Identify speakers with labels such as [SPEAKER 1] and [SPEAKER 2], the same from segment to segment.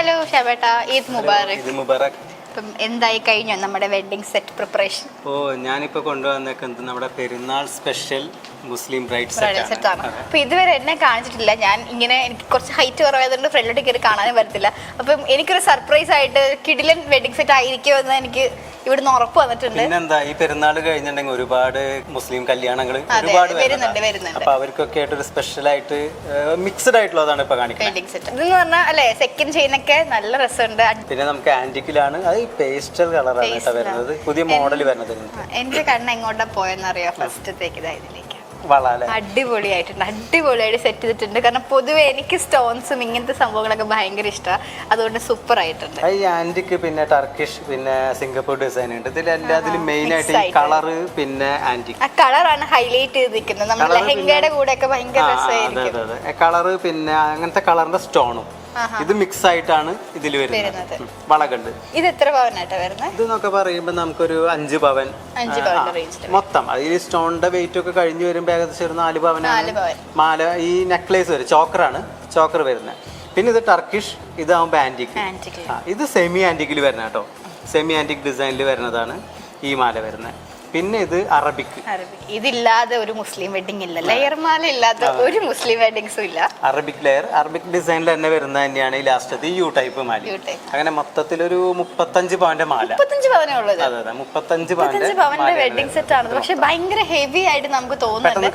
[SPEAKER 1] Hello ഷബേട്ട ഈദ് മുബാറക്.
[SPEAKER 2] ഈദ് മുബാറക്.
[SPEAKER 1] ഇപ്പം എന്തായി കഴിഞ്ഞു നമ്മുടെ വെഡിങ് സെറ്റ് പ്രിപ്പറേഷൻ
[SPEAKER 2] ഓ ഞാനിപ്പോ കൊണ്ടുവന്നേക്കുന്നത് നമ്മുടെ പെരുന്നാൾ special Muslim bride
[SPEAKER 1] set
[SPEAKER 2] set
[SPEAKER 1] ആണ്. അപ്പൊ ഇതുവരെ എന്നെ കാണിച്ചിട്ടില്ല. ഞാൻ ഇങ്ങനെ എനിക്ക് കുറച്ച് ഹൈറ്റ് കുറവായതുകൊണ്ട് ഫ്രണ്ടിലോട്ട് കയറി കാണാനും പറ്റത്തില്ല. അപ്പം എനിക്കൊരു സർപ്രൈസ് ആയിട്ട് കിഡിലൻ വെഡിങ് സെറ്റ് ആയിരിക്കുമെന്ന് എനിക്ക് ഇവിടുന്ന് ഉറപ്പ് വന്നിട്ടുണ്ട്.
[SPEAKER 2] പിന്നെന്താ ഈ പെരുന്നാൾ കഴിഞ്ഞിട്ടുണ്ടെങ്കിൽ ഒരുപാട് മുസ്ലിം കല്യാണങ്ങൾ ഒരുപാട്
[SPEAKER 1] വരുന്നുണ്ട്,
[SPEAKER 2] വരുന്നുണ്ട്. അപ്പൊ അവർക്കൊക്കെ ആയിട്ട് ഒരു സ്പെഷ്യൽ ആയിട്ട് മിക്സ്ഡ് ആയിട്ടുള്ളതാണ് ഇപ്പൊ കാണിക്കുന്നത്.
[SPEAKER 1] വെഡിങ് സെറ്റ് ഇതെന്ന് പറഞ്ഞാൽ അല്ലെ സെക്കൻഡ് ചെയിനൊക്കെ നല്ല രസമുണ്ട്.
[SPEAKER 2] പിന്നെ നമുക്ക് ആന്റിക്കിലാണ് അത് പേസ്റ്റൽ കളറാണ് കേട്ടോ വരുന്നത്. പുതിയ മോഡൽ വരുന്നത്.
[SPEAKER 1] എന്റെ കണ്ണ് എങ്ങോട്ടാ പോയെന്നറിയോ? ഫസ്റ്റത്തേക്ക്
[SPEAKER 2] ഇതായിരുന്നില്ലേ
[SPEAKER 1] അടിപൊളിയായിട്ടുണ്ട്. അടിപൊളിയായിട്ട് സെറ്റ് ചെയ്തിട്ടുണ്ട്. കാരണം പൊതുവെ എനിക്ക് സ്റ്റോൺസും ഇങ്ങനത്തെ സംഭവങ്ങളൊക്കെ ഭയങ്കര ഇഷ്ടമാണ് അതുകൊണ്ട് സൂപ്പർ ആയിട്ടുണ്ട്
[SPEAKER 2] ഈ ആന്റിക്ക് പിന്നെ ടർക്കിഷ് പിന്നെ സിംഗപ്പൂർ ഡിസൈൻ ഉണ്ട്. ഇതിൽ എല്ലാത്തിലും മെയിൻ ആയിട്ട്
[SPEAKER 1] കളർ
[SPEAKER 2] ഈ കളർ പിന്നെ ആന്റിക്
[SPEAKER 1] ആ കളറാണ് ഹൈലൈറ്റ് ചെയ്ത് നിൽക്കുന്നത് നമ്മുടെ ലെഹങ്കയുടെ കൂടെ ഒക്കെ ഭയങ്കര
[SPEAKER 2] കളറ് പിന്നെ അങ്ങനത്തെ കളറിന്റെ സ്റ്റോണും ഇത് മിക്സ് ആയിട്ടാണ് ഇതിൽ വരുന്നത്. വളകണ്ട്.
[SPEAKER 1] ഇത് എത്ര പവനായിട്ടാ വരുന്നത്
[SPEAKER 2] ഇത് എന്നൊക്കെ പറയുമ്പോൾ നമുക്കൊരു അഞ്ച് പവൻ.
[SPEAKER 1] ഈ
[SPEAKER 2] മൊത്തം. അതിൽ സ്റ്റോണിന്റെ വെയിറ്റ് ഒക്കെ കഴിഞ്ഞു വരുമ്പോൾ ഏകദേശം ഒരു നാല് പവനാണ്. മാല ഈ നെക്ലേസ് വരും. ചോക്കറാണ് ചോക്കർ വരുന്നത്. പിന്നെ ഇത് ടർക്കിഷ് ഇതാവുമ്പോൾ ആന്റിക്
[SPEAKER 1] ആന്റിക്
[SPEAKER 2] ഇത് സെമി ആന്റിക്കിൽ വരുന്ന കേട്ടോ. സെമി ആന്റിക് ഡിസൈനിൽ വരുന്നതാണ് ഈ മാല വരുന്നത്. പിന്നെ ഇത് അറബിക്
[SPEAKER 1] അറബിക് ഇതില്ലാതെ ഒരു മുസ്ലിം വെഡിങ് ഇല്ല. ലെയർ മാല ഇല്ലാതെ ഒരു മുസ്ലിം വെഡിങ്സും ഇല്ല.
[SPEAKER 2] അറബിക് ലെയർ അറബിക് ഡിസൈനിൽ തന്നെ വരുന്ന തന്നെയാണ് ഈ ലാസ്റ്റത്തെ യു ടൈപ്പ് മാല. അങ്ങനെ മൊത്തത്തിൽ ഒരു മുപ്പത്തഞ്ച് പവന്റെ മാല.
[SPEAKER 1] മുപ്പത്തഞ്ച് പവനേ ഉള്ളത്
[SPEAKER 2] അതെ അതെ. മുപ്പത്തഞ്ച് പവന്റെ
[SPEAKER 1] വെഡിങ് സെറ്റ് ആണ് പക്ഷെ ഭയങ്കര ഹെവി ആയിട്ട് നമുക്ക് തോന്നുന്നുണ്ട്.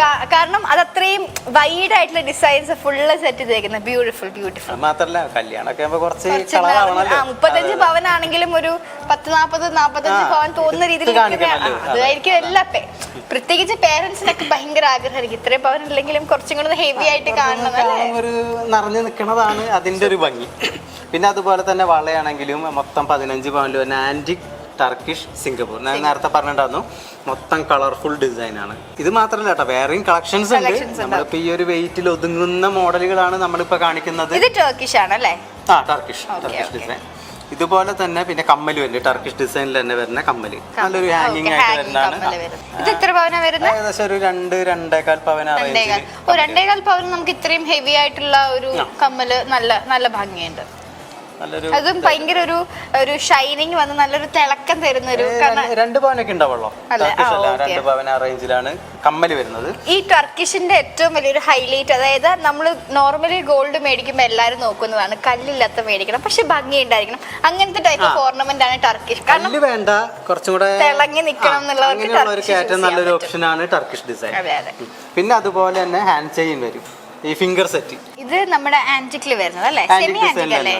[SPEAKER 1] കാ- കാരണം അത് അത്രയും വൈഡ് ആയിട്ടുള്ള ഡിസൈൻസ് ഫുള്ള് സെറ്റ് ചെയ്തേക്കുന്നത് ബ്യൂട്ടിഫുൾ ബ്യൂട്ടിഫുൾ
[SPEAKER 2] മാത്രല്ല കല്യാണമൊക്കെ ആകുമ്പോ കുറച്ച്
[SPEAKER 1] മുപ്പത്തഞ്ച് പവനാണെങ്കിലും ഒരു പത്ത് നാപ്പത് നാപ്പത്തഞ്ച് പോകാൻ തോന്നുന്ന രീതിയിൽ അതായിരിക്കും എല്ലാ പേ- പ്രത്യേകിച്ച് പേരൻസിനൊക്കെ ഭയങ്കര ആഗ്രഹമായിരിക്കും ഇത്രയും പവൻ ഇല്ലെങ്കിലും കുറച്ചും കൂടെ ഹെവി ആയിട്ട് കാണണം
[SPEAKER 2] ഒരു നിറഞ്ഞു അതിന്റെ ഒരു ഭംഗി. പിന്നെ അതുപോലെ തന്നെ വളയാണെങ്കിലും മൊത്തം പതിനഞ്ച് പവനിൽ വരുന്ന ആന്റിക് ടർക്കിഷ് സിംഗപ്പൂർ ഞാൻ നേരത്തെ പറഞ്ഞിട്ടുണ്ടായിരുന്നു. മൊത്തം കളർഫുൾ ഡിസൈൻ ആണ്. ഇത് മാത്രമല്ല കേട്ടോ വേറെയും കളക്ഷൻസ് ഉണ്ട്. നമ്മളിപ്പോ ഈ ഒരു വെയിറ്റിൽ ഒതുങ്ങുന്ന മോഡലുകളാണ് നമ്മളിപ്പോ കാണിക്കുന്നത്.
[SPEAKER 1] ഇത് ടർക്കിഷ് ആണ് അല്ലേ
[SPEAKER 2] ആ ടർക്കിഷ് ടർക്കിഷ് ഡിസൈൻ ഇതുപോലെ തന്നെ പിന്നെ കമ്മൽ വരുന്നത് ടർക്കിഷ് ഡിസൈനിൽ തന്നെ വരുന്ന കമ്മൽ നല്ലൊരു ഹാങ്ങിങ് ആയിട്ട് വരുന്നതാണ്. ഏകദേശം ഒരു രണ്ട് രണ്ടേകാൽ പവന
[SPEAKER 1] രണ്ടേകാൽ. പവന് നമുക്ക് ഇത്രയും ഹെവി ആയിട്ടുള്ള ഒരു കമ്മൽ നല്ല നല്ല ഭംഗിയുണ്ട്. അതും ഭയങ്കര ഒരു ഒരു ഷൈനിങ് വന്ന് നല്ലൊരു തിളക്കം തരുന്ന ഒരു
[SPEAKER 2] രണ്ട് പവനൊക്കെ ഉണ്ടാവുള്ളൂ? രണ്ട് പവൻ ആ റേഞ്ചിലാണ് കമ്മൽ വരുന്നത്.
[SPEAKER 1] ഈ ടർക്കിഷിന്റെ ഏറ്റവും വലിയൊരു ഹൈലൈറ്റ് അതായത് നമ്മൾ നോർമലി ഗോൾഡ് മേടിക്കുമ്പോൾ എല്ലാവരും നോക്കുന്നതാണ്. കല്ലില്ലാത്ത മേടിക്കണം പക്ഷെ ഭംഗി ഉണ്ടായിരിക്കണം അങ്ങനത്തെ ടൈപ്പ് ഓഫ് ഓർണമെന്റ് ആണ് ടർക്കിഷ് കാരണം
[SPEAKER 2] വേണ്ട കുറച്ചും കൂടെ
[SPEAKER 1] തിളങ്ങി നിൽക്കണം എന്നുള്ളവർക്ക്
[SPEAKER 2] ഏറ്റവും നല്ലൊരു
[SPEAKER 1] ഓപ്ഷൻ
[SPEAKER 2] ആണ് ടർക്കിഷ് ഡിസൈൻ പിന്നെ അതുപോലെ തന്നെ ഹാൻഡ് ചെയിൻ വരും. ഈ ഫിംഗർ സെറ്റ്
[SPEAKER 1] ഇത് നമ്മുടെ ആന്റിക്കിൽ വരുന്നത് അല്ലേ? സെമി ആന്റിക് അല്ലേ?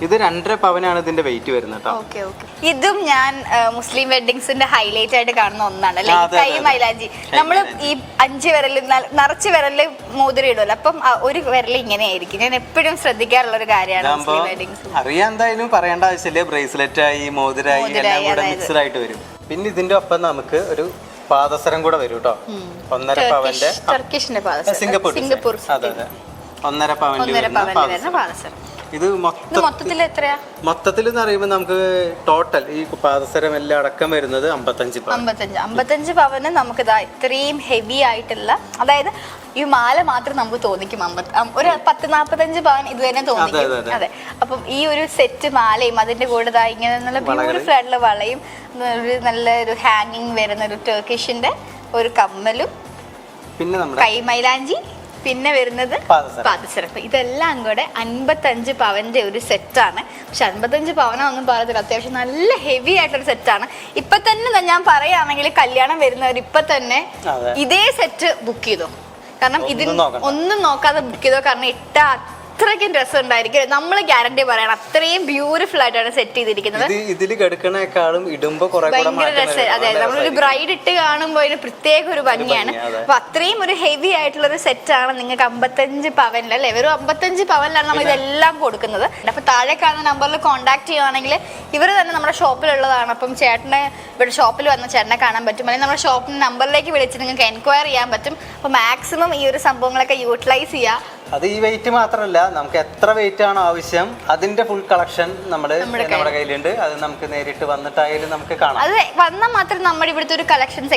[SPEAKER 2] ഇത് രണ്ടര പവനാണ് ഇതിന്റെ വെയിറ്റ് വരുന്നത് കേട്ടോ.
[SPEAKER 1] ഓക്കെ ഓക്കെ ഇതും ഞാൻ മുസ്ലിം വെഡിങ്സിന്റെ ഹൈലൈറ്റ് ആയിട്ട് കാണുന്ന ഒന്നാണ്. അല്ലെ കൈ. മൈലാഞ്ചി. നമ്മൾ ഈ അഞ്ച് വിരൽ ന- നിറച്ച് വിരൽ മോതിരം ഇടുമല്ലോ അപ്പം ഒരു വിരൽ ഇങ്ങനെയായിരിക്കും. ഞാൻ എപ്പോഴും ശ്രദ്ധിക്കാറുള്ള ഒരു കാര്യമാണ്
[SPEAKER 2] അറിയാൻ എന്തായാലും പറയേണ്ട ആവശ്യമില്ല. ബ്രേസ്ലെറ്റ് ആയി മോതിരായി എല്ലാം കൂടെ. മിക്സഡ് ആയിട്ട് വരും. പിന്നെ ഇതിന്റെ ഒപ്പം നമുക്ക് ഒരു പാദസരം കൂടെ വരും കേട്ടോ ഒന്നര പവന്റെ സിംഗപ്പൂർ
[SPEAKER 1] സിംഗപ്പൂർ
[SPEAKER 2] അതെ അതെ. ഒന്നര
[SPEAKER 1] പവന്റെ
[SPEAKER 2] പാദസരം. ഇത്
[SPEAKER 1] ഇത്
[SPEAKER 2] മൊത്തം
[SPEAKER 1] മൊത്തത്തിൽ എത്രയാ?
[SPEAKER 2] മൊത്തത്തിൽ എന്ന് പറയുമ്പോൾ നമുക്ക് ടോട്ടൽ ഈ പാദസരം എല്ലാം അടക്കം വരുന്നത് അമ്പത്തഞ്ച്
[SPEAKER 1] അമ്പത്തഞ്ച്. അമ്പത്തഞ്ച് പവന് നമുക്ക് ഇതാ ഇത്രയും ഹെവി ആയിട്ടുള്ള അതായത് ഈ മാല മാത്രം നമുക്ക് തോന്നിക്കും അമ്പത് ഒരു പത്ത് നാപ്പത്തഞ്ച് പവൻ ഇത് തന്നെ തോന്നിക്കും.
[SPEAKER 2] അതെ,
[SPEAKER 1] അപ്പം ഈ ഒരു സെറ്റ് മാലയും അതിന്റെ കൂടെ ഇങ്ങനെ നല്ല ബ്യൂട്ടിഫുൾ ആയിട്ടുള്ള വളയും ഒരു നല്ല ഒരു ഹാങ്ങിങ് വരുന്ന ഒരു ടർക്കിഷിന്റെ ഒരു കമ്മലും
[SPEAKER 2] പിന്നെ നമ്മുടെ
[SPEAKER 1] കൈമൈലാഞ്ചി പിന്നെ വരുന്നത്
[SPEAKER 2] പാദസരം.
[SPEAKER 1] പാദസരം. ഇതെല്ലാം കൂടെ അൻപത്തഞ്ച് പവന്റെ ഒരു സെറ്റാണ്. പക്ഷെ അൻപത്തഞ്ച് പവനൊന്നും പറയത്തില്ല അത്യാവശ്യം നല്ല ഹെവി ആയിട്ടൊരു സെറ്റാണ്. ഇപ്പൊ തന്നെ ഞാൻ പറയുകയാണെങ്കിൽ കല്യാണം വരുന്നവർ ഇപ്പൊ തന്നെ ഇതേ സെറ്റ് ബുക്ക് ചെയ്തോ. കാരണം ഇതിന് ഒന്നും നോക്കാതെ ബുക്ക് ചെയ്തോ. കാരണം ഇട്ട അത്രയ്ക്കും ഡ്രസ്സ് ഉണ്ടായിരിക്കും നമ്മൾ ഗ്യാരണ്ടി പറയണം അത്രയും ബ്യൂട്ടിഫുൾ ആയിട്ടാണ് സെറ്റ് ചെയ്തിരിക്കുന്നത്.
[SPEAKER 2] ഇത് ഇതിൽ കിടക്കണേക്കാളും ഇടുമ്പോ
[SPEAKER 1] ഭയങ്കര രസം അതെ നമ്മളൊരു ബ്രൈഡ് ഇട്ട് കാണുമ്പോൾ അതിന് പ്രത്യേക ഒരു ഭംഗിയാണ്. അപ്പൊ അത്രയും ഒരു ഹെവി ആയിട്ടുള്ള ഒരു സെറ്റ് ആണ് നിങ്ങൾക്ക് അമ്പത്തഞ്ച് പവനിൽ അല്ലേ? വെറും അമ്പത്തഞ്ച് പവനിലാണ് നമ്മൾ ഇതെല്ലാം കൊടുക്കുന്നത്. അപ്പൊ താഴെ കാണുന്ന നമ്പറിൽ കോൺടാക്ട് ചെയ്യുവാണെങ്കിൽ ഇവർ തന്നെ നമ്മുടെ ഷോപ്പിലുള്ളതാണ് അപ്പം ചേട്ടനെ ഇവിടെ ഷോപ്പിൽ വന്ന ചേട്ടനെ കാണാൻ പറ്റും. അല്ലെങ്കിൽ നമ്മുടെ ഷോപ്പിന്റെ നമ്പറിലേക്ക് വിളിച്ച് നിങ്ങൾക്ക് എൻക്വയർ ചെയ്യാൻ പറ്റും. അപ്പോൾ മാക്സിമം ഈ ഒരു സംഭവങ്ങളൊക്കെ യൂട്ടിലൈസ് ചെയ്യുക
[SPEAKER 2] അത് ഈ വെയിറ്റ് മാത്രമല്ല നമുക്ക് എത്ര വെയിറ്റ് ആണോ ആവശ്യം അതിന്റെ ഫുൾ കളക്ഷൻ നമ്മുടെ
[SPEAKER 1] നമ്മുടെ
[SPEAKER 2] കയ്യിലുണ്ട്. അത് നമുക്ക് നേരിട്ട് വന്നിട്ടായാലും നമുക്ക് കാണാം.
[SPEAKER 1] അത് വന്നാൽ മാത്രം നമ്മുടെ ഇവിടുത്തെ ഒരു കളക്ഷൻസ്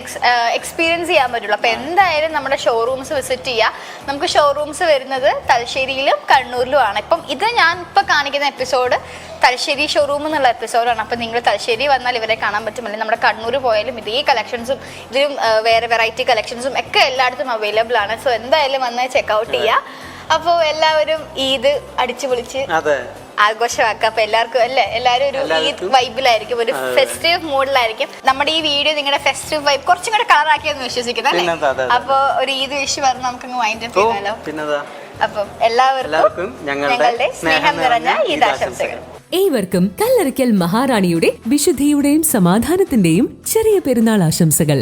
[SPEAKER 1] എക്സ്പീരിയൻസ് ചെയ്യാൻ പറ്റുള്ളൂ. അപ്പൊ എന്തായാലും നമ്മുടെ ഷോറൂംസ് വിസിറ്റ് ചെയ്യുക നമുക്ക് ഷോറൂംസ് വരുന്നത് തലശ്ശേരിയിലും കണ്ണൂരിലുമാണ് ഇപ്പം ഇത് ഞാൻ ഇപ്പൊ കാണിക്കുന്ന എപ്പിസോഡ് തലശ്ശേരി ഷോറൂം എന്നുള്ള എപ്പിസോഡാണ് അപ്പൊ നിങ്ങൾ തലശ്ശേരി വന്നാൽ ഇവരെ കാണാൻ പറ്റുമല്ലേ നമ്മുടെ കണ്ണൂർ പോയാലും ഇതേ കളക്ഷൻസും ഇതിലും വേറെ വെറൈറ്റി കളക്ഷൻസും ഒക്കെ എല്ലായിടത്തും അവൈലബിൾ ആണ്. സോ എന്തായാലും വന്ന് ചെക്കൗട്ട് ചെയ്യുക അപ്പോൾ എല്ലാവരും ഈദ് അടിച്ചു പൊളിച്ച്
[SPEAKER 2] അതെ.
[SPEAKER 1] ആഘോഷമാക്കാം. അപ്പൊ എല്ലാവർക്കും അല്ലേ? എല്ലാവരും ഒരു ഈദ്. വൈബിലായിരിക്കും ഒരു ഫെസ്റ്റീവ് മൂഡിലായിരിക്കും നമ്മുടെ ഈ വീഡിയോ നിങ്ങളുടെ ഫെസ്റ്റീവ് വൈബ് കുറച്ചും കൂടെ കളർ ആക്കിയെന്ന് വിശ്വസിക്കുന്നു അല്ലേ?
[SPEAKER 2] അതെ.
[SPEAKER 1] അപ്പൊ ഒരു ഈദ് വിഷു പറഞ്ഞ് നമുക്കങ്ങ് വൈൻഡ് അപ്പ് ചെയ്താലോ? അപ്പം എല്ലാവർക്കും
[SPEAKER 2] എല്ലാവർക്കും ഞങ്ങളുടെ
[SPEAKER 1] സ്നേഹം നിറഞ്ഞ ഈദാശംസകൾ
[SPEAKER 3] ഏവർക്കും കല്ലറിക്കൽ മഹാറാണിയുടെ വിശുദ്ധിയുടെയും സമാധാനത്തിന്റെയും ചെറിയ പെരുന്നാൾ ആശംസകൾ.